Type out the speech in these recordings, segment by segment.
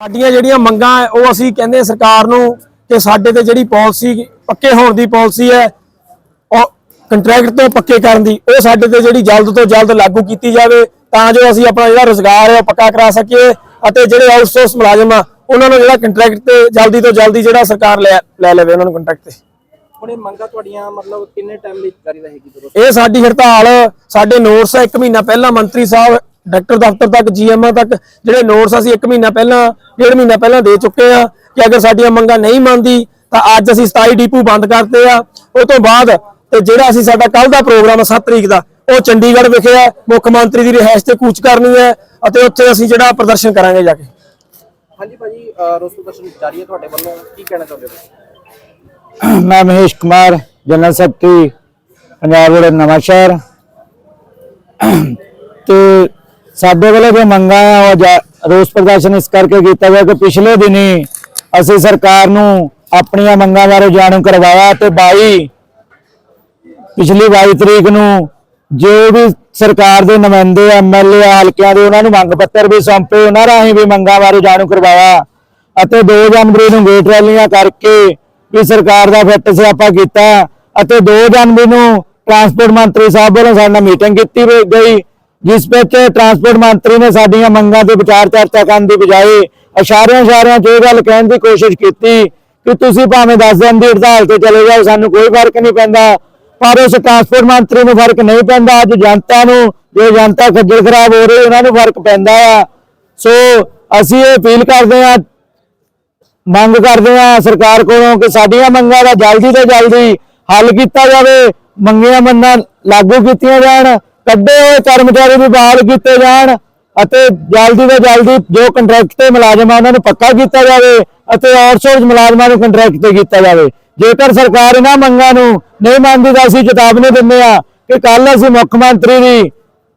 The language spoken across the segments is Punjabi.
ਸਾਡੀਆਂ ਜਿਹੜੀਆਂ ਮੰਗਾਂ ਉਹ ਅਸੀਂ ਕਹਿੰਦੇ ਸਰਕਾਰ ਨੂੰ ਕਿ ਸਾਡੇ ਤੇ ਜਿਹੜੀ ਪਾਲਿਸੀ ਪੱਕੇ ਹੋਣ ਦੀ ਪਾਲਿਸੀ ਹੈ ਉਹ ਕੰਟਰੈਕਟ ਤੋਂ ਪੱਕੇ ਕਰਨ ਦੀ ਉਹ ਸਾਡੇ ਤੇ ਜਿਹੜੀ ਜਲਦ ਤੋਂ ਜਲਦ ਲਾਗੂ ਕੀਤੀ ਜਾਵੇ ਤਾਂ ਜੋ ਅਸੀਂ ਆਪਣਾ ਜਿਹੜਾ ਰੋਜ਼ਗਾਰ ਹੈ ਉਹ ਪੱਕਾ ਕਰਾ ਸਕੀਏ ਅਤੇ ਜਿਹੜੇ ਆਊਟਸੋਰਸ ਮੁਲਾਜ਼ਮ ਆ ਉਹਨਾਂ ਨੂੰ ਜਿਹੜਾ ਕੰਟਰੈਕਟ ਤੇ ਜਲਦੀ ਤੋਂ ਜਲਦੀ ਜਿਹੜਾ ਸਰਕਾਰ ਲੈ ਲੈ ਲਵੇ ਉਹਨਾਂ ਨੂੰ ਕੰਟਰੈਕਟ ਤੇ। ਹੁਣ ਇਹ ਮੰਗਾਂ ਤੁਹਾਡੀਆਂ ਮਤਲਬ ਕਿੰਨੇ ਟਾਈਮ ਲਈ ਜਾਰੀ ਰਹੇਗੀ? ਜਦੋਂ ਇਹ ਸਾਡੀ ਹੜਤਾਲ ਸਾਡੇ ਨੋਟਸ ਆ ਇੱਕ ਮਹੀਨਾ ਪਹਿਲਾਂ ਮੰਤਰੀ ਸਾਹਿਬ ਡਾਕਟਰ ਦਫ਼ਤਰ ਤੱਕ ਜੀਐਮਓ ਤੱਕ ਜਿਹੜੇ ਨੋਟਸ ਅਸੀਂ ਇੱਕ ਮਹੀਨਾ ਪਹਿਲਾਂ ਡੇਢ ਮਹੀਨਾ ਪਹਿਲਾਂ ਦੇ ਚੁੱਕੇ ਆ ਕਿ ਅਗਰ ਸਾਡੀਆਂ ਮੰਗਾਂ ਨਹੀਂ ਮੰਨਦੀ ਤਾਂ ਅੱਜ ਅਸੀਂ 27 ਡੀਪੂ ਬੰਦ ਕਰਤੇ ਆ। ਉਹ ਤੋਂ ਬਾਅਦ ਤੇ ਜਿਹੜਾ ਅਸੀਂ ਸਾਡਾ ਕੱਲ ਦਾ ਪ੍ਰੋਗਰਾਮ 7 ਤਰੀਕ ਦਾ ਉਹ ਚੰਡੀਗੜ੍ਹ ਵਿਖੇ ਹੈ ਮੁੱਖ ਮੰਤਰੀ ਦੀ ਰਿਹਾਇਸ਼ ਤੇ ਕੂਚ ਕਰਨੀ ਹੈ ਅਤੇ ਉੱਥੇ ਅਸੀਂ ਜਿਹੜਾ ਪ੍ਰਦਰਸ਼ਨ ਕਰਾਂਗੇ ਜਾ ਕੇ। ਹਾਂਜੀ ਭਾਜੀ ਰੋਸ ਪ੍ਰਦਰਸ਼ਨ ਜਾਰੀ ਹੈ ਤੁਹਾਡੇ ਵੱਲੋਂ ਕੀ ਕਹਿਣਾ ਚਾਹੁੰਦੇ ਹੋ ਮੈਂ Mahesh Kumar general secretary Punjab road Nawanshahr ਤੇ ਸਾਡੇ ਵੱਲੋਂ ਜੋ ਮੰਗਾਂ ਆ, ਉਹ ਰੋਸ ਪ੍ਰਦਰਸ਼ਨ ਇਸ ਕਰਕੇ ਕੀਤਾ ਗਿਆ ਕਿ ਪਿਛਲੇ ਦਿਨੀ ਅਸੀਂ ਸਰਕਾਰ ਨੂੰ ਆਪਣੀਆਂ ਮੰਗਾਂ ਬਾਰੇ ਜਾਣੂ ਕਰਵਾਇਆ ਤੇ 22 ਪਿਛਲੀ 22 ਤਰੀਕ ਨੂੰ ਜੋ ਵੀ ਸਰਕਾਰ ਦੇ ਨੁਮਾਇੰਦੇ ਐਮਐਲਏ ਹਲਕਿਆਂ ਦੇ ਉਹਨਾਂ ਨੂੰ ਮੰਗ ਪੱਤਰ ਵੀ ਸੌਂਪੇ, ਉਹਨਾਂ ਰਾਹੀਂ ਵੀ ਮੰਗਾਂ ਬਾਰੇ ਜਾਣੂ ਕਰਵਾਇਆ ਅਤੇ 2 ਜਨਵਰੀ ਨੂੰ ਗੇਟ ਰੈਲੀਆਂ ਕਰਕੇ ਵੀ ਸਰਕਾਰ ਦਾ ਫਿੱਟ ਸਿਆਪਾ ਕੀਤਾ ਅਤੇ 2 ਜਨਵਰੀ ਨੂੰ ਟਰਾਂਸਪੋਰਟ ਮੰਤਰੀ ਸਾਹਿਬ ਵੱਲੋਂ ਸਾਡੇ ਨਾਲ ਮੀਟਿੰਗ ਕੀਤੀ ਗਈ ਜਿਸ ਵਿੱਚ ਟਰਾਂਸਪੋਰਟ ਮੰਤਰੀ ਨੇ ਸਾਡੀਆਂ ਮੰਗਾਂ ਤੇ ਵਿਚਾਰ ਚਰਚਾ ਕਰਨ ਦੀ ਬਜਾਏ ਇਸ਼ਾਰਿਆਂ ਇਸ਼ਾਰਿਆਂ 'ਚ ਇਹ ਗੱਲ ਕਹਿਣ ਦੀ ਕੋਸ਼ਿਸ਼ ਕੀਤੀ ਕਿ ਤੁਸੀਂ ਭਾਵੇਂ 10 ਦਿਨ ਦੀ ਹੜਤਾਲ ਤੇ ਚਲੇ ਜਾਓ, ਸਾਨੂੰ ਕੋਈ ਫ਼ਰਕ ਨਹੀਂ ਪੈਂਦਾ। ਪਰ ਉਸ ਟਰਾਂਸਪੋਰਟ ਮੰਤਰੀ ਨੂੰ ਫ਼ਰਕ ਨਹੀਂ ਪੈਂਦਾ। ਅੱਜ ਜਨਤਾ ਨੂੰ, ਜੋ ਜਨਤਾ ਖੱਜਲ ਖਰਾਬ ਹੋ ਰਹੀ, ਉਹਨਾਂ ਨੂੰ ਫ਼ਰਕ ਪੈਂਦਾ ਆ। ਸੋ ਅਸੀਂ ਇਹ ਅਪੀਲ ਕਰਦੇ ਆ ਮੰਗ ਕਰਦੇ ਆ ਸਰਕਾਰ ਕੋਲੋਂ ਕਿ ਸਾਡੀਆਂ ਮੰਗਾਂ ਦਾ ਜਲਦੀ ਤੋਂ ਜਲਦੀ ਹੱਲ ਕੀਤਾ ਜਾਵੇ। ਮੰਗੀਆਂ ਮੰਨਾਂ ਲਾਗੂ ਕੀਤੀਆਂ ਜਾਣ। ਕੱਢੇ ਹੋਏ ਕਰਮਚਾਰੀ ਵੀ ਬਹਾਲ ਕੀਤੇ ਜਾਣ ਅਤੇ ਜਲਦੀ ਤੋਂ ਜਲਦੀ ਜੋ ਕੰਟਰੈਕਟ ਤੇ ਮੁਲਾਜ਼ਮ ਆ ਉਹਨਾਂ ਨੂੰ ਪੱਕਾ ਕੀਤਾ ਜਾਵੇ ਅਤੇ ਆਊਟਸੋਰਸ ਮੁਲਾਜ਼ਮਾਂ ਨੂੰ ਕੰਟਰੈਕਟ ਤੇ ਕੀਤਾ ਜਾਵੇ। ਜੇਕਰ ਸਰਕਾਰ ਇਹਨਾਂ ਮੰਗਾਂ ਨੂੰ ਨਹੀਂ ਮੰਨਦੀ ਤਾਂ ਅਸੀਂ ਚੇਤਾਵਨੀ ਦਿੰਦੇ ਆ ਕਿ ਕੱਲ ਅਸੀਂ ਮੁੱਖ ਮੰਤਰੀ ਦੀ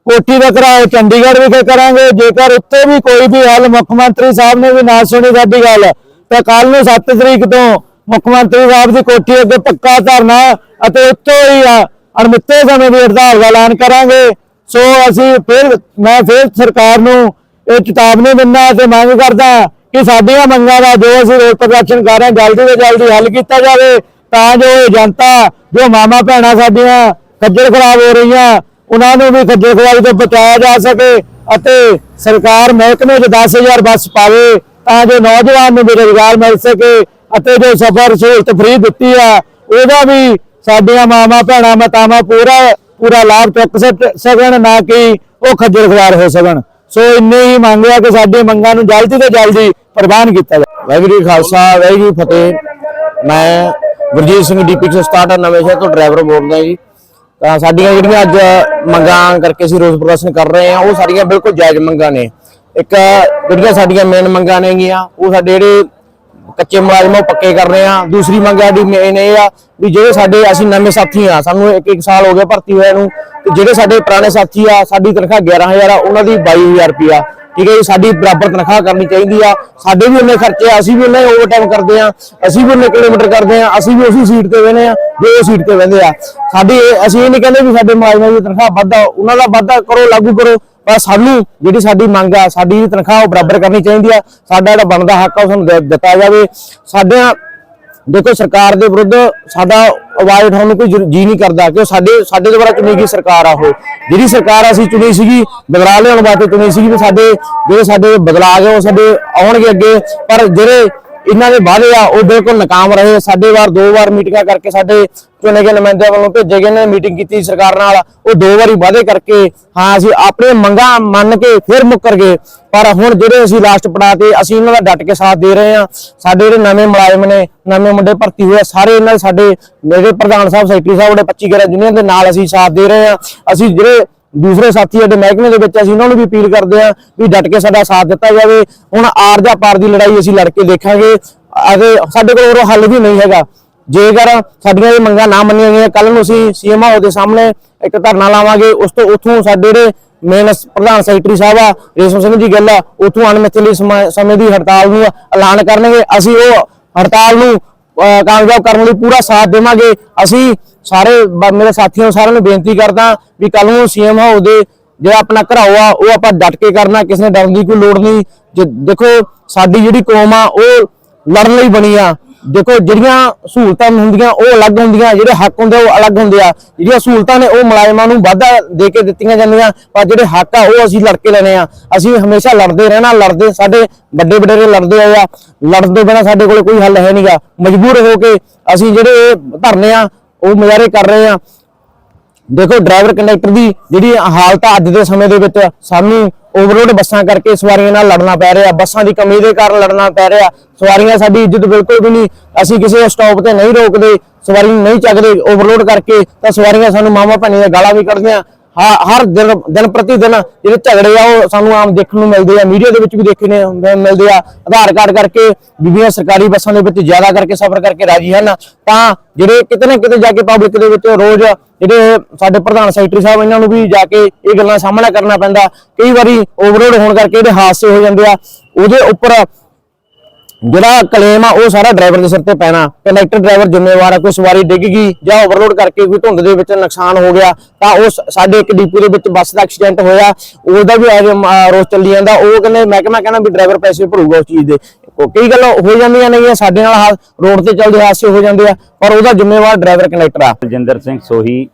ਕੋਠੀ ਦਾ ਘਰਾਓ ਚੰਡੀਗੜ੍ਹ ਵਿਖੇ ਕਰਾਂਗੇ। ਜੇਕਰ ਉੱਥੇ ਵੀ ਕੋਈ ਵੀ ਹੱਲ ਮੁੱਖ ਮੰਤਰੀ ਸਾਹਿਬ ਨੇ ਵੀ ਨਾ ਸੁਣੀ ਸਾਡੀ ਗੱਲ, ਤਾਂ ਕੱਲ ਨੂੰ 7 ਤਰੀਕ ਤੋਂ ਮੁੱਖ ਮੰਤਰੀ ਸਾਹਿਬ ਦੀ ਕੋਠੀ ਅੱਗੇ ਪੱਕਾ ਧਰਨਾ ਅਤੇ ਉੱਤੋਂ ਹੀ ਆ ਅਣਮਿੱਥੇ ਸਮੇਂ ਦੀ ਹੜਤਾਲ ਦਾ ਐਲਾਨ ਕਰਾਂਗੇ। ਸੋ ਅਸੀਂ ਫਿਰ ਮੈਂ ਫਿਰ ਸਰਕਾਰ ਨੂੰ ਇਹ ਚੇਤਾਵਨੀ ਦਿੰਦਾ ਤੇ ਮੰਗ ਕਰਦਾ ਕਿ ਸਾਡੀਆਂ ਮੰਗਾਂ ਦਾ ਜੋ ਅਸੀਂ ਰੋਡ ਪ੍ਰਦਰਸ਼ਨ ਕਰ ਰਹੇ ਹਾਂ, ਜਲਦੀ ਤੋਂ ਜਲਦੀ ਹੱਲ ਕੀਤਾ ਜਾਵੇ ਤਾਂ ਜੋ ਜਨਤਾ, ਜੋ ਮਾਮਾ ਭੈਣਾਂ ਸਾਡੀਆਂ ਖੱਜਲ ਖਰਾਬ ਹੋ ਰਹੀਆਂ, ਉਹਨਾਂ ਨੂੰ ਵੀ ਖੱਜਲ ਖਰਾਬੀ ਤੋਂ ਬਚਾਇਆ ਜਾ ਸਕੇ ਅਤੇ ਸਰਕਾਰ ਮਹਿਕਮੇ 'ਚ 10000 ਬੱਸ ਪਾਵੇ ਤਾਂ ਜੋ ਨੌਜਵਾਨ ਨੂੰ ਵੀ ਰੁਜ਼ਗਾਰ ਮਿਲ ਸਕੇ ਅਤੇ ਜੋ ਸਫਰ ਸਹੂਲਤ ਫ੍ਰੀ ਦਿੱਤੀ ਆ, ਉਹਦਾ ਵੀ ਸਾਡੀਆਂ ਮਾਮਾ ਭੈਣਾਂ, ਮਾਤਾਵਾਂ ਪੂਰਾ ਪੂਰਾ ਲਾਭ ਚੁੱਕ ਸਕਣ, ਨਾ ਕਿ ਉਹ ਖੱਜਲ ਖਰਾਬ ਹੋ ਸਕਣ। ਸੋ ਇੰਨੇ ਹੀ ਮੰਗਿਆ ਕਿ ਸਾਡੀ ਮੰਗਾਂ ਨੂੰ ਜਲਦੀ ਤੋਂ ਜਲਦੀ ਪ੍ਰਵਾਨ ਕੀਤਾ ਜਾਵੇ। ਵਾਹਿਗੁਰੂ ਖਾਲਸਾ, ਵਾਹਿਗੁਰੂ ਫਤਿਹ। ਮੈਂ ਗੁਰਜੀਤ ਸਿੰਘ ਡੀਪੀ 167 ਨਵੇਂ ਸ਼ਹਿਰ ਤੋਂ ਡਰਾਈਵਰ ਬੋਲਦਾ ਜੀ। ਤਾਂ ਸਾਡੀਆਂ ਜਿਹੜੀਆਂ ਅੱਜ ਮੰਗਾਂ ਕਰਕੇ ਅਸੀਂ ਰੋਸ ਪ੍ਰਦਰਸ਼ਨ ਕਰ ਰਹੇ ਹਾਂ, ਉਹ ਸਾਡੀਆਂ ਬਿਲਕੁਲ ਜਾਇਜ਼ ਮੰਗਾਂ ਨੇ। ਇੱਕ ਜਿਹੜੀਆਂ ਸਾਡੀਆਂ ਮੇਨ ਮੰਗਾਂ ਨੇਗੀਆਂ, ਉਹ ਸਾਡੇ ਜਿਹੜੇ ਕੱਚੇ ਮੁਲਾਜ਼ਮ ਉਹ ਪੱਕੇ ਕਰ ਰਹੇ ਆ। ਦੂਸਰੀ ਮੰਗ ਸਾਡੀ ਮੇਨ ਇਹ ਆ ਵੀ ਜਿਹੜੇ ਸਾਡੇ ਅਸੀਂ ਨਵੇਂ ਸਾਥੀ ਆ, ਸਾਨੂੰ ਇੱਕ ਇੱਕ ਸਾਲ ਹੋ ਗਿਆ ਭਰਤੀ ਹੋਇਆ ਨੂੰ, ਤੇ ਜਿਹੜੇ ਸਾਡੇ ਪੁਰਾਣੇ ਸਾਥੀ ਆ, ਸਾਡੀ ਤਨਖਾਹ 11000 ਆ, ਉਹਨਾਂ ਦੀ 22000 ਰੁਪਿਆ ਠੀਕ ਹੈ ਜੀ, ਸਾਡੀ ਬਰਾਬਰ ਤਨਖਾਹ ਕਰਨੀ ਚਾਹੀਦੀ ਆ। ਸਾਡੇ ਵੀ ਉਹਨੇ ਖਰਚੇ ਆ, ਅਸੀਂ ਵੀ ਉਹਨੇ ਓਵਰਟਾਈਮ ਕਰਦੇ ਆ, ਅਸੀਂ ਵੀ ਉਹਨੇ ਕਿਲੋਮੀਟਰ ਕਰਦੇ ਆ, ਅਸੀਂ ਵੀ ਉਸੇ ਸੀਟ ਤੇ ਬਹਿੰਦੇ ਆ, ਜੋ ਉਹ ਸੀਟ ਤੇ ਬਹਿੰਦੇ ਆ। ਸਾਡੀ ਇਹ- ਅਸੀਂ ਇਹ ਨਹੀਂ ਕਹਿੰਦੇ ਵੀ ਸਾਡੇ ਮੁਲਾਜ਼ਮਾਂ ਦੀ ਤਨਖਾਹ ਵੱਧਾ ਉਹਨਾਂ ਦਾ ਵਾਧਾ ਕਰੋ, ਲਾਗੂ ਕਰੋ। ਪਰ ਸਾਨੂੰ ਜਿਹੜੀ ਸਾਡੀ ਮੰਗ ਆ, ਸਾਡੀ ਤਨਖਾਹ ਉਹ ਬਰਾਬਰ ਕਰਨੀ ਚਾਹੀਦੀ ਆ। ਸਾਡਾ ਜਿਹੜਾ ਬਣਦਾ ਹੱਕ ਆ, ਉਹ ਸਾਨੂੰ ਦਿੱਤਾ ਜਾਵੇ। ਸਾਡੇ ਦੇਖੋ, ਸਰਕਾਰ ਦੇ ਵਿਰੁੱਧ ਸਾਡਾ ਆਵਾਜ਼ ਉਠਾਉਣ ਨੂੰ ਕੋਈ ਜ਼ਰੂ- ਜੀ ਨਹੀਂ ਕਰਦਾ ਕਿ ਸਾਡੇ ਸਾਡੇ ਦੁਆਰਾ ਚੁਣੀ ਗਈ ਸਰਕਾਰ ਆ ਉਹ। ਜਿਹੜੀ ਸਰਕਾਰ ਅਸੀਂ ਚੁਣੀ ਸੀਗੀ, ਬਦਲਾਅ ਲਿਆਉਣ ਵਾਸਤੇ ਚੁਣੀ ਸੀਗੀ ਵੀ ਸਾਡੇ ਜਿਹੜੇ ਸਾਡੇ ਬਦਲਾਅ ਆ, ਉਹ ਸਾਡੇ ਆਉਣਗੇ ਅੱਗੇ। ਪਰ ਜਿਹੜੇ ਇਹਨਾਂ ਦੇ ਵਾਅਦੇ ਆ ਉਹ ਬਿਲਕੁਲ ਨਾਕਾਮ ਰਹੇ। ਸਾਡੇ ਵਾਰ ਦੋ ਵਾਰ ਮੀਟਿੰਗਾਂ ਕਰਕੇ ਸਾਡੇ ਚੁਣੇ ਗਏ ਨੁਮਾਇੰਦਿਆਂ ਵੱਲੋਂ ਭੇਜੇ ਗਏ ਨੇ ਮੀਟਿੰਗ ਕੀਤੀ ਸਰਕਾਰ ਨਾਲ। ਉਹ ਦੋ ਵਾਰੀ ਵਾਅਦੇ ਕਰਕੇ ਹਾਂ ਅਸੀਂ ਆਪਣੀਆਂ ਮੰਗਾਂ ਮੰਨ ਕੇ ਫਿਰ ਮੁੱਕਰ ਗਏ। ਪਰ ਹੁਣ ਜਿਹੜੇ ਅਸੀਂ ਲਾਸਟ ਪੜਾ ਤੇ ਅਸੀਂ ਇਹਨਾਂ ਦਾ ਡਟ ਕੇ ਸਾਥ ਦੇ ਰਹੇ ਹਾਂ ਸਾਡੇ ਜਿਹੜੇ ਨਵੇਂ ਮੁਲਾਜ਼ਮ ਨੇ ਨਵੇਂ ਮੁੰਡੇ ਭਰਤੀ ਹੋਏ ਆ, ਸਾਰੇ ਇਹਨਾਂ ਦੇ ਸਾਡੇ ਜਿਹੜੇ ਪ੍ਰਧਾਨ ਸਾਹਿਬ ਸੈਕਟਰੀ ਸਾਹਿਬ ਜਿਹੜੇ 25 ਗੈਰ ਯੂਨੀਅਨ ਦੇ ਨਾਲ ਅਸੀਂ ਸਾਥ ਦੇ ਰਹੇ ਹਾਂ। ਅਸੀਂ ਜਿਹੜੇ ਦੂਸਰੇ ਸਾਥੀ ਸਾਡੇ ਮਹਿਕਮੇ ਦੇ ਵਿੱਚ ਅਸੀਂ ਉਹਨਾਂ ਨੂੰ ਵੀ ਅਪੀਲ ਕਰਦੇ ਹਾਂ ਵੀ ਡਟ ਕੇ ਸਾਡਾ ਸਾਥ ਦਿੱਤਾ ਜਾਵੇ। ਹੁਣ ਆਰ ਜਾਂ ਪਾਰ ਦੀ ਲੜਾਈ ਅਸੀਂ ਲੜ ਕੇ ਦੇਖਾਂਗੇ। ਅਤੇ ਸਾਡੇ ਕੋਲ ਹੋਰ ਹੱਲ ਵੀ ਨਹੀਂ ਹੈਗਾ। ਜੇਕਰ ਸਾਡੀਆਂ ਇਹ ਮੰਗਾਂ ਨਾ ਮੰਨੀਆਂ ਗਈਆਂ ਕੱਲ ਨੂੰ ਅਸੀਂ ਸੀਐਮ ਹਾਊਸ ਦੇ ਸਾਹਮਣੇ ਇੱਕ ਧਰਨਾ ਲਾਵਾਂਗੇ। ਉਸ ਤੋਂ ਉੱਥੋਂ ਸਾਡੇ ਜਿਹੜੇ ਮੇਨ ਪ੍ਰਧਾਨ ਸੈਕਟਰੀ ਸਾਹਿਬ ਆ ਰੇਸ਼ਮ ਸਿੰਘ ਜੀ ਗੱਲ ਆ ਉੱਥੋਂ ਅਣਮਿੱਥੇ ਸਮੇਂ ਦੀ ਹੜਤਾਲ ਨੂੰ ਐਲਾਨ ਕਰਨਗੇ। ਅਸੀਂ ਉਹ ਹੜਤਾਲ ਨੂੰ ਅਹ, ਕਾਮਯਾਬ ਕਰਨ ਲਈ ਪੂਰਾ ਸਾਥ ਦੇਵਾਂਗੇ। ਅਸੀਂ ਸਾਰੇ ਮੇਰੇ ਸਾਥੀਆਂ ਨੂੰ ਸਾਰਿਆਂ ਨੂੰ ਬੇਨਤੀ ਕਰਦਾ ਵੀ ਕੱਲ ਨੂੰ ਸੀਐਮ ਹਾਊਸ ਦੇ ਜਿਹੜਾ ਆਪਣਾ ਘਰਾਓ ਆ, ਉਹ ਆਪਾਂ ਡਟ ਕੇ ਕਰਨਾ, ਕਿਸੇ ਨੇ ਡਰਨ ਦੀ ਕੋਈ ਲੋੜ ਨਹੀਂ। ਜੇ ਦੇਖੋ, ਸਾਡੀ ਜਿਹੜੀ ਕੌਮ ਆ, ਉਹ ਲੜਨ ਲਈ ਬਣੀ ਆ। ਦੇਖੋ, ਜਿਹੜੀਆਂ ਸਹੂਲਤਾਂ ਹੁੰਦੀਆਂ, ਉਹ ਅਲੱਗ ਹੁੰਦੀਆਂ, ਜਿਹੜੇ ਹੱਕ ਹੁੰਦੇ ਆ, ਉਹ ਅਲੱਗ ਹੁੰਦੇ ਆ। ਜਿਹੜੀਆਂ ਸਹੂਲਤਾਂ ਨੇ, ਉਹ ਮੁਲਾਜ਼ਮਾਂ ਨੂੰ ਵਾਧਾ ਦੇ ਕੇ ਦਿੱਤੀਆਂ ਜਾਂਦੀਆਂ, ਪਰ ਜਿਹੜੇ ਹੱਕ ਆ, ਉਹ ਅਸੀਂ ਲੜ ਕੇ ਲੈਣੇ ਆ। ਅਸੀਂ ਹਮੇਸ਼ਾ ਲੜਦੇ ਰਹਿਣਾ, ਲੜਦੇ ਸਾਡੇ ਵੱਡੇ ਵਡੇਰੇ ਲੜਦੇ ਆਏ ਆ। ਲੜਨ ਤੋਂ ਬਿਨਾਂ ਸਾਡੇ ਕੋਲ ਕੋਈ ਹੱਲ ਹੈ ਨਹੀਂਗਾ ਮਜਬੂਰ ਹੋ ਕੇ ਅਸੀਂ ਜਿਹੜੇ ਧਰਨੇ ਆ ਉਹ ਮੁਜ਼ਾਹਰੇ ਕਰ ਰਹੇ ਆ। ਦੇਖੋ, ਡਰਾਈਵਰ ਕੰਡਕਟਰ ਦੀ ਜਿਹੜੀ ਹਾਲਤ ਆ ਅੱਜ ਦੇ ਸਮੇਂ ਦੇ ਵਿੱਚ, ਸਾਨੂੰ ਓਵਰਲੋਡ ਬੱਸਾਂ ਕਰਕੇ ਸਵਾਰੀਆਂ ਨਾਲ ਲੜਨਾ ਪੈ ਰਿਹਾ। ਬੱਸਾਂ ਦੀ ਕਮੀ ਦੇ ਕਾਰਨ ਲੜਨਾ ਪੈ ਰਿਹਾ। ਸਵਾਰੀਆਂ ਸਾਡੀ ਇੱਜ਼ਤ ਬਿਲਕੁਲ ਵੀ ਨਹੀਂ। ਅਸੀਂ ਕਿਸੇ ਸਟਾਪ ਤੇ ਨਹੀਂ ਰੋਕਦੇ। ਸਵਾਰੀ ਨੂੰ ਨਹੀਂ ਚੱਕਦੇ। ਓਵਰਲੋਡ ਕਰਕੇ ਤਾਂ ਸਵਾਰੀਆਂ ਸਾਨੂੰ ਮਾਮਾ ਭੈਣੀ ਦੀਆਂ ਗਾਲਾਂ ਵੀ ਕੱਢਦੀਆਂ। ਹ- ਹਰ ਦਿਨ ਦਿਨ ਪ੍ਰਤੀ ਦਿਨ ਜਿਹੜੇ ਝਗੜੇ ਆ, ਉਹ ਸਾਨੂੰ ਆਮ ਦੇਖਣ ਨੂੰ ਮਿਲਦੇ ਆ, ਮੀਡੀਆ ਦੇ ਵਿੱਚ ਵੀ ਦੇਖਣੇ ਨੂੰ ਮਿਲਦੇ ਆ। ਆਧਾਰ ਕਾਰਡ ਕਰਕੇ ਬੀਬੀਆਂ ਸਰਕਾਰੀ ਬੱਸਾਂ ਦੇ ਵਿੱਚ ਜ਼ਿਆਦਾ ਕਰਕੇ ਸਫ਼ਰ ਕਰਕੇ ਰਾਜੀ ਹਨ। ਤਾਂ ਜਿਹੜੇ ਕਿਤੇ ਨਾ ਕਿਤੇ ਜਾ ਕੇ ਪਬਲਿਕ ਦੇ ਵਿੱਚ ਰੋਜ਼ ਜਿਹੜੇ ਸਾਡੇ ਪ੍ਰਧਾਨ ਸੈਕਟਰੀ ਸਾਹਿਬ, ਇਹਨਾਂ ਨੂੰ ਵੀ ਜਾ ਕੇ ਇਹ ਗੱਲਾਂ ਦਾ ਸਾਹਮਣਾ ਕਰਨਾ ਪੈਂਦਾ। ਕਈ ਵਾਰੀ ਓਵਰਲੋਡ ਹੋਣ ਕਰਕੇ ਜਿਹੜੇ ਹਾਦਸੇ ਹੋ ਜਾਂਦੇ ਆ, ਉਹਦੇ ਉੱਪਰ ਜਿਹੜਾ ਕਲੇਮ ਆ, ਉਹ ਸਾਰਾ ਡਰਾਈਵਰ ਦੇ ਸਿਰ ਤੇ ਪੈਣਾ। ਕੰਡਕਟਰ ਡਰਾਈਵਰ ਜ਼ਿੰਮੇਵਾਰ ਆ, ਕੋਈ ਸਵਾਰੀ ਡਿੱਗ ਗਈ ਜਾਂ ਓਵਰਲੋਡ ਕਰਕੇ ਕੋਈ ਧੁੰਦ ਦੇ ਵਿੱਚ ਨੁਕਸਾਨ ਹੋ ਗਿਆ, ਤਾਂ ਉਹ ਸਾਡੇ ਇੱਕ ਡਿਪੂ ਦੇ ਵਿੱਚ ਬੱਸ ਦਾ ਐਕਸੀਡੈਂਟ ਹੋਇਆ। ਉਹਦਾ ਵੀ ਰੋਸ ਚੱਲੀ ਜਾਂਦਾ। ਉਹ ਕਹਿੰਦੇ ਮਹਿਕਮਾ ਕਹਿੰਦਾ ਵੀ ਡਰਾਈਵਰ ਪੈਸੇ ਭਰੂਗਾ ਉਸ ਚੀਜ਼ ਦੇ। ਕਈ ਗੱਲਾਂ ਹੋ ਜਾਂਦੀਆਂ ਨਹੀਂ ਸਾਡੇ ਨਾਲ ਰੋਡ ਤੇ ਚੱਲਦੇ ਹਾਸੇ ਹੋ ਜਾਂਦੇ ਆ, ਪਰ ਉਹਦਾ ਜ਼ਿੰਮੇਵਾਰ ਡਰਾਈਵਰ ਕੰਡਕਟਰ ਆ। ਬਲਜਿੰਦਰ ਸਿੰਘ ਸੋਹੀ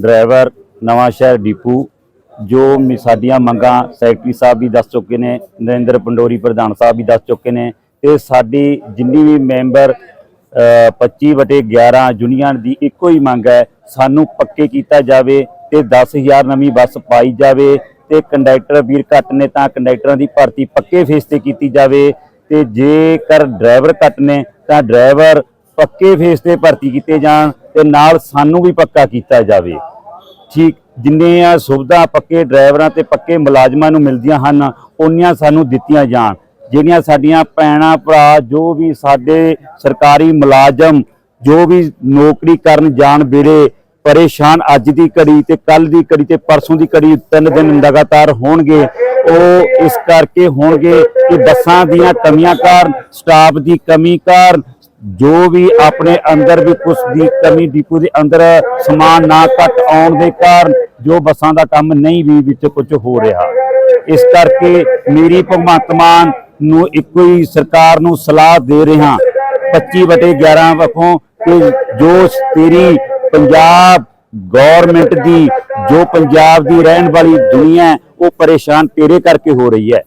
ਡਰਾਈਵਰ ਨਵਾਂ ਸ਼ਹਿਰ ਡੀਪੂ ਜੋ ਮੀ- ਸਾਡੀਆਂ ਮੰਗਾਂ ਸੈਕਟਰੀ ਸਾਹਿਬ ਵੀ ਦੱਸ ਚੁੱਕੇ ਨੇ, ਨਰਿੰਦਰ ਪੰਡੋਰੀ ਪ੍ਰਧਾਨ ਸਾਹਿਬ ਵੀ ਦੱਸ ਚੁੱਕੇ ਨੇ ਤੇ ਸਾਡੀ ਜਿੰਨੀ ਵੀ ਮੈਂਬਰ, ਅਹ 25 ਵਟੇ 11 ਯੂਨੀਅਨ ਦੀ ਇੱਕੋ ਹੀ ਮੰਗ ਹੈ, ਸਾਨੂੰ ਪੱਕੇ ਕੀਤਾ ਜਾਵੇ ਤੇ 10000 ਨਵੀਂ ਬੱਸ ਪਾਈ ਜਾਵੇ ਤੇ ਕੰਡਕਟਰ ਵੀਰ ਘੱਟ ਨੇ ਤਾਂ ਕੰਡਕਟਰਾਂ ਦੀ ਭਰਤੀ ਪੱਕੇ ਫੇਸ ਤੇ ਕੀਤੀ ਜਾਵੇ ਤੇ ਜੇਕਰ ਡਰਾਈਵਰ ਘੱਟ ਨੇ ਤਾਂ ਡਰਾਈਵਰ ਪੱਕੇ ਫੇਸ ਤੇ ਭਰਤੀ ਕੀਤੇ ਜਾਣ ਤੇ ਨਾਲ ਸਾਨੂੰ ਵੀ ਪੱਕਾ ਕੀਤਾ ਜਾਵੇ। ਠੀਕ ਜਿੰਨੇ ਆ ਸੁਵਿਧਾ ਪੱਕੇ ਡਰਾਈਵਰਾਂ ਤੇ ਪੱਕੇ ਮੁਲਾਜ਼ਮਾਂ ਨੂੰ ਮਿਲਦੀਆਂ ਹਨ ਉਹਨੀਆਂ ਸਾਨੂੰ ਦਿੱਤੀਆਂ ਜਾਣ। ਜਿਹੜੀਆਂ ਸਾਡੀਆਂ ਭੈਣਾਂ, ਭਰਾ, ਜੋ ਵੀ ਸਾਡੇ ਸਰਕਾਰੀ ਮੁਲਾਜ਼ਮ, ਜੋ ਵੀ ਨੌਕਰੀ ਕਰਨ ਜਾਣ ਵੇਲੇ ਪਰੇਸ਼ਾਨ ਅੱਜ ਦੀ ਘੜੀ ਤੇ ਕੱਲ ਦੀ ਘੜੀ ਤੇ ਪਰਸੋਂ ਦੀ ਘੜੀ ਤਿੰਨ ਦਿਨ ਲਗਾਤਾਰ ਹੋਣਗੇ, ਉਹ ਇਸ ਕਰਕੇ ਹੋਣਗੇ ਕਿ ਬੱਸਾਂ ਦੀਆਂ ਕਮੀਆਂ ਕਾਰਨ, ਸਟਾਫ ਦੀ ਕਮੀ ਕਾਰਨ ਜੋ ਵੀ ਆਪਣੇ ਅੰਦਰ ਵੀ ਕੁਛ ਦੀ ਕਮੀ ਡਿਪੂ ਦੇ ਅੰਦਰ ਸਮਾਨ ਨਾ ਘੱਟ ਆਉਣ ਦੇ ਕਾਰਨ ਜੋ ਬੱਸਾਂ ਦਾ ਕੰਮ ਨਹੀਂ ਵੀ ਵਿੱਚ ਕੁਝ ਹੋ ਰਿਹਾ। ਇਸ ਕਰਕੇ ਮੇਰੀ ਭਗਵੰਤ ਮਾਨ ਨੂੰ ਇੱਕੋ ਹੀ ਸਰਕਾਰ ਨੂੰ ਸਲਾਹ ਦੇ ਰਿਹਾ 25 ਵਟੇ 11 ਵੱਖੋਂ ਕਿ ਜੋ ਤੇਰੀ ਪੰਜਾਬ ਗਵਰਨਮੈਂਟ ਦੀ, ਜੋ ਪੰਜਾਬ ਦੀ ਰਹਿਣ ਵਾਲੀ ਦੁਨੀਆ ਉਹ ਪਰੇਸ਼ਾਨ ਤੇਰੇ ਕਰਕੇ ਹੋ ਰਹੀ ਹੈ।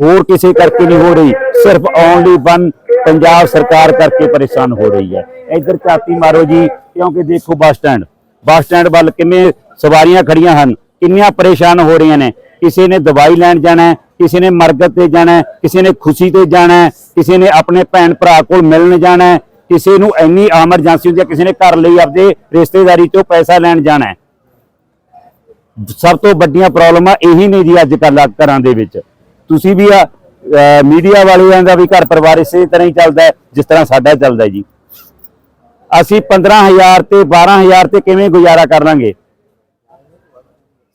ਹੋਰ ਕਿਸੇ ਕਰਕੇ ਨਹੀਂ ਹੋ ਰਹੀ। ਸਿਰਫ ਓਨਲੀ ਵਨ ਪੰਜਾਬ ਸਰਕਾਰ ਕਰਕੇ ਪਰੇਸ਼ਾਨ ਹੋ ਰਹੀ ਹੈ। ਇੱਧਰ ਝਾਤੀ ਮਾਰੋ ਜੀ, ਕਿਉਂਕਿ ਦੇਖੋ ਬੱਸ ਸਟੈਂਡ। ਬੱਸ ਸਟੈਂਡ ਵੱਲ ਕਿਵੇਂ ਸਵਾਰੀਆਂ ਖੜੀਆਂ ਹਨ, ਕਿੰਨੀਆਂ ਪਰੇਸ਼ਾਨ ਹੋ ਰਹੀਆਂ ਨੇ। ਕਿਸੇ ਨੇ ਦਵਾਈ ਲੈਣ ਜਾਣਾ ਕਿਸੇ ਨੇ ਮਰਗਤ ਤੇ ਜਾਣਾ ਕਿਸੇ ਨੇ ਖੁਸ਼ੀ ਤੇ ਜਾਣਾ ਕਿਸੇ ਨੇ ਆਪਣੇ ਭੈਣ ਭਰਾ ਕੋਲ ਮਿਲਣ ਜਾਣਾ ਕਿਸੇ ਨੂੰ ਇੰਨੀ ਐਮਰਜੈਂਸੀ ਹੁੰਦੀ ਹੈ, ਕਿਸੇ ਨੇ ਘਰ ਲਈ ਆਪਦੇ ਰਿਸ਼ਤੇਦਾਰੀ ਤੋਂ ਪੈਸਾ ਲੈਣ ਜਾਣਾ ਸਭ ਤੋਂ ਵੱਡੀਆਂ ਪ੍ਰੋਬਲਮਾਂ ਇਹੀ ਨੇ ਜੀ ਅੱਜ ਕੱਲ੍ਹ ਘਰਾਂ ਦੇ ਵਿੱਚ। ਤੁਸੀਂ ਵੀ ਆ ਮੀਡੀਆ ਵਾਲਿਆਂ ਦਾ ਵੀ ਘਰ ਪਰਿਵਾਰ ਇਸੇ ਤਰ੍ਹਾਂ ਹੀ ਚੱਲਦਾ ਜਿਸ ਤਰ੍ਹਾਂ ਸਾਡਾ ਚੱਲਦਾ ਜੀ। ਅਸੀਂ 15000 ਤੇ 12000 ਤੇ ਕਿਵੇਂ ਗੁਜ਼ਾਰਾ ਕਰ ਲਾਂਗੇ?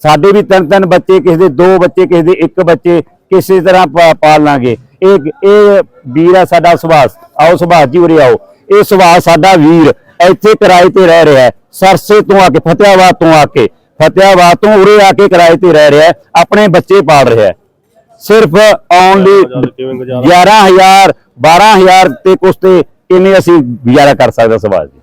ਸਾਡੇ ਵੀ ਤਿੰਨ ਤਿੰਨ ਬੱਚੇ, ਕਿਸੇ ਦੇ ਦੋ ਬੱਚੇ, ਕਿਸੇ ਦੇ ਇੱਕ ਬੱਚੇ, ਕਿਸੇ ਤਰ੍ਹਾਂ ਪਾਲ ਲਾਂਗੇ। ਇਹ ਇਹ ਵੀਰ ਆ ਸਾਡਾ ਸੁਭਾਸ਼। ਆਓ ਸੁਭਾਸ਼ ਜੀ ਉਰੇ ਆਓ। ਇਹ ਸੁਭਾਸ਼ ਸਾਡਾ ਵੀਰ, ਇੱਥੇ ਕਿਰਾਏ ਤੇ ਰਹਿ ਰਿਹਾ ਸਰਸੇ ਤੋਂ ਆ ਕੇ, ਫਤਿਆਬਾਦ ਤੋਂ ਆ ਕੇ, ਫਤਿਆਬਾਦ ਤੋਂ ਉਰੇ ਆ ਕੇ ਕਿਰਾਏ ਤੇ ਰਹਿ ਰਿਹਾ ਆਪਣੇ ਬੱਚੇ ਪਾਲ ਰਿਹਾ ਸਿਰਫ ਓਨਲੀ 11000 12000 ਤੇ ਕੁਛ ਤੇ ਕਿਵੇਂ ਅਸੀਂ ਗੁਜ਼ਾਰਾ ਕਰ ਸਕਦਾ ਸਵਾਲ ਜੀ?